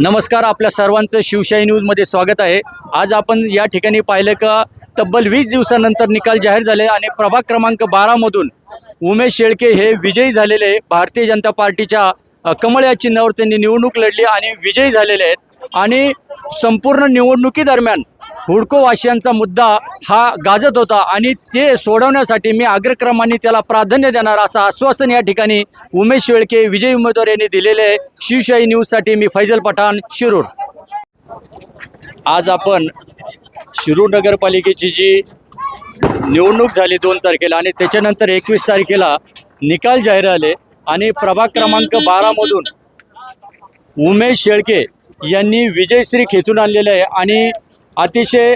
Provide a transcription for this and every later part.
नमस्कार आपल्या सर्वांचं शिवशाही न्यूजमध्ये स्वागत आहे. आज आपण या ठिकाणी पाहिलं का तब्बल वीस दिवसानंतर निकाल जाहीर झाले आणि प्रभाग क्रमांक बारामधून उमेश शेळके हे विजयी झालेले भारतीय जनता पार्टीच्या कमळ या चिन्हावर त्यांनी निवडणूक लढली आणि विजयी झालेले आहेत. आणि संपूर्ण निवडणुकीदरम्यान हुडकोवासियांचा मुद्दा हा गाजत होता आणि ते सोडवण्यासाठी मी अग्रक्रमाने त्याला प्राधान्य देणार असं आश्वासन या ठिकाणी उमेश शेळके विजय उमेदवार यांनी दिलेले आहे. शिवशाही न्यूजसाठी मी फैजल पठाण शिरूर. आज आपण शिरूर नगरपालिकेची जी निवडणूक झाली दोन तारखेला आणि त्याच्यानंतर एकवीस तारखेला निकाल जाहीर आले आणि प्रभाग क्रमांक बारामधून उमेश शेळके यांनी विजयश्री खेचून आणलेले आहे आणि अतिशय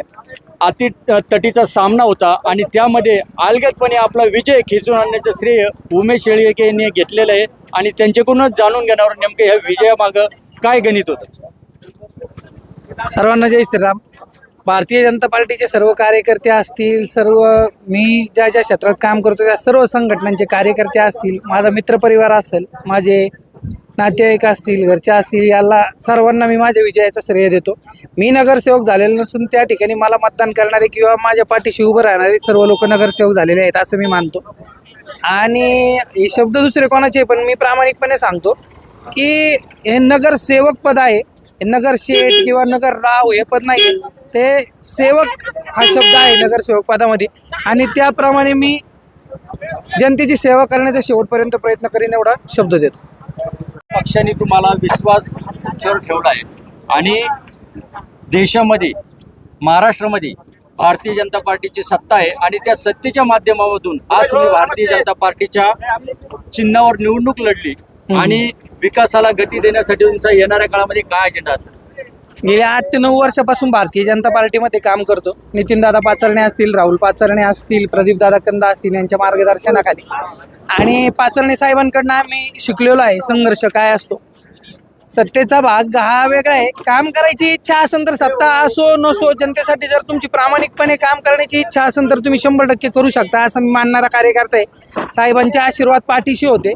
अति तटीचा सामना होता आणि त्यामध्ये अलगदपणे आपला विजय खेचून आणण्याचं श्रेय उमेश शेळके यांनी घेतलेलं आहे. आणि त्यांच्याकडूनच जाणून घेण्यावर नेमकं ह्या विजयामागं काय गणित होतं? सर्वांना जय श्रीराम. भारतीय जनता पार्टीचे सर्व कार्यकर्ते असतील सर्व मी ज्या ज्या क्षेत्रात काम करतो त्या सर्व संघटनांचे कार्यकर्ते असतील माझा मित्रपरिवार असेल माझे नातेवाईक असतील घरचे असतील याला सर्वांना मी माझ्या विजयाचा श्रेय देतो. मी नगरसेवक झालेलो नसून त्या ठिकाणी मला मतदान करणारे किंवा माझ्या पाठीशी उभं राहणारे सर्व लोक नगरसेवक झालेले आहेत असं मी मानतो. आणि हे शब्द दुसरे कोणाचे पण मी प्रामाणिकपणे सांगतो की हे नगरसेवक पद आहे. हे नगरशेठ किंवा नगरराव हे पद नाही ते सेवक हा शब्द आहे नगरसेवक पदामध्ये. आणि त्याप्रमाणे मी जनतेची सेवा करण्याचा शेवटपर्यंत प्रयत्न करीन एवढा शब्द देतो. पक्षाने तुम्हाला विश्वास तुमच्यावर ठेवला आहे आणि देशामध्ये महाराष्ट्रामध्ये भारतीय जनता पार्टीची सत्ता आहे आणि त्या सत्तेच्या माध्यमामधून आज तुम्ही भारतीय जनता पार्टीच्या चिन्हावर निवडणूक लढली आणि विकासाला गती देण्यासाठी तुमचा येणाऱ्या काळामध्ये काय अजेंडा असेल? गेल्या आठ ते नऊ वर्षापासून भारतीय जनता पार्टीमध्ये काम करतो. नितीनदादा पाचरणे असतील राहुल पाचरणे असतील प्रदीपदादा कंदा असतील यांच्या मार्गदर्शनाखाली. आणि पाचरणे साहेबांकडनं आम्ही शिकलेलो आहे संघर्ष काय असतो. सत्तेचा भाग हा वेगळा आहे. काम करायची इच्छा असेल तर सत्ता असो नसो जनतेसाठी जर तुमची प्रामाणिकपणे काम करण्याची इच्छा असेल तर तुम्ही शंभर टक्के करू शकता असं मी मानणारा कार्यकर्ता आहे. साहेबांचे आशीर्वाद पाठीशी होते.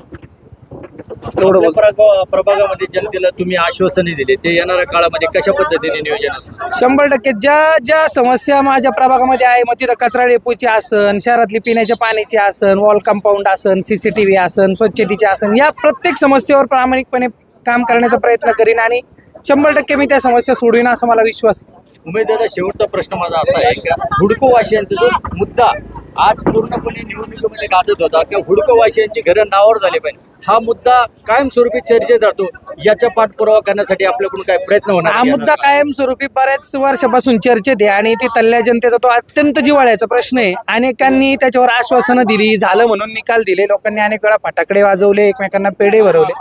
आपल्या. प्रभा- प्रभागामध्ये जनतेला तुम्ही आश्वासने दिले ते येणाऱ्या काळामध्ये कशा पद्धतीने नियोजन असेल शंभर टक्के ज्या ज्या समस्या माझ्या प्रभागामध्ये आहे मग तिथं कचरा डेपोची आसन शहरातली पिण्याच्या पाण्याची आसन वॉल कंपाऊंड आसन सी सी टी व्ही आसन स्वच्छतेची आसन या प्रत्येक समस्येवर प्रामाणिकपणे काम करण्याचा प्रयत्न करीन आणि शंभर टक्के मी त्या समस्या सोडवीन असा मला विश्वास आहे. उमेदवारा शेवटचा प्रश्न माझा असा आहे की हुडको वाशियांचा जो मुद्दा आज पूर्णपणे निवडणुकीमध्ये गाजत होता की हुडको वाशियांची घरं नावावर झाले पाहिजे हा मुद्दा कायमस्वरूपी चर्चेत जातो. याचा पाठपुरावा करण्यासाठी आपल्याकडून काय प्रयत्न होणार हा मुद्दा कायमस्वरूपी बऱ्याच वर्षापासून चर्चेत आहे आणि ती तल्ल्या जनतेचा तो अत्यंत जिव्हाळ्याचा प्रश्न आहे. अनेकांनी त्याच्यावर आश्वासनं दिली झालं म्हणून निकाल दिले. लोकांनी अनेक वेळा फटाकडे वाजवले एकमेकांना पेढे भरवले.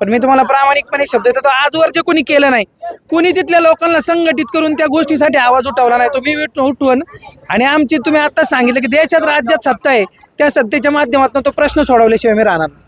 पण मी तुम्हाला प्रामाणिकपणे शब्द देतो आजवर जे कोणी केलं नाही. कोणी तिथल्या लोकांना संघटित करून त्या गोष्टीसाठी आवाज उठवला नाही. तो मी उठ- उठवून आणि आमची तुम्ही आताच सांगितलं की देशात राज्यात सत्ता आहे. त्या सत्तेच्या माध्यमातून तो प्रश्न सोडवल्याशिवाय मी राहणार नाही.